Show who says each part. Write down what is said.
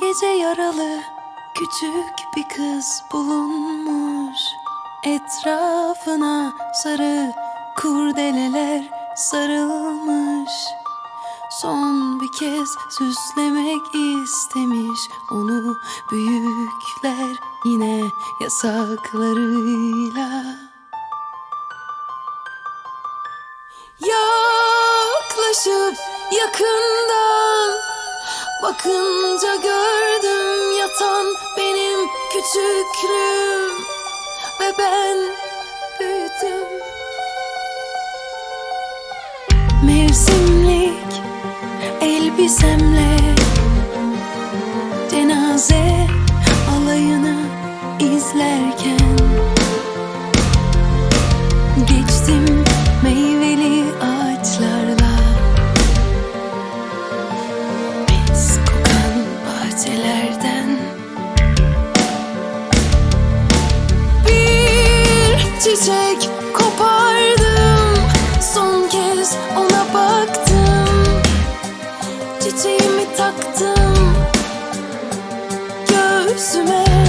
Speaker 1: gece yaralı küçük bir kız bulunmuş. Etrafına sarı kurdeleler sarılmış. Son bir kez süslemek istemiş. Onu büyükler yine yasaklarıyla. Yaklaşıp yakından Bakınca gördüm yatan benim küçüklüğüm Ve ben büyüdüm. Mevsimlik elbisemle Cenaze alayını izlerken Geçtim se mêlent.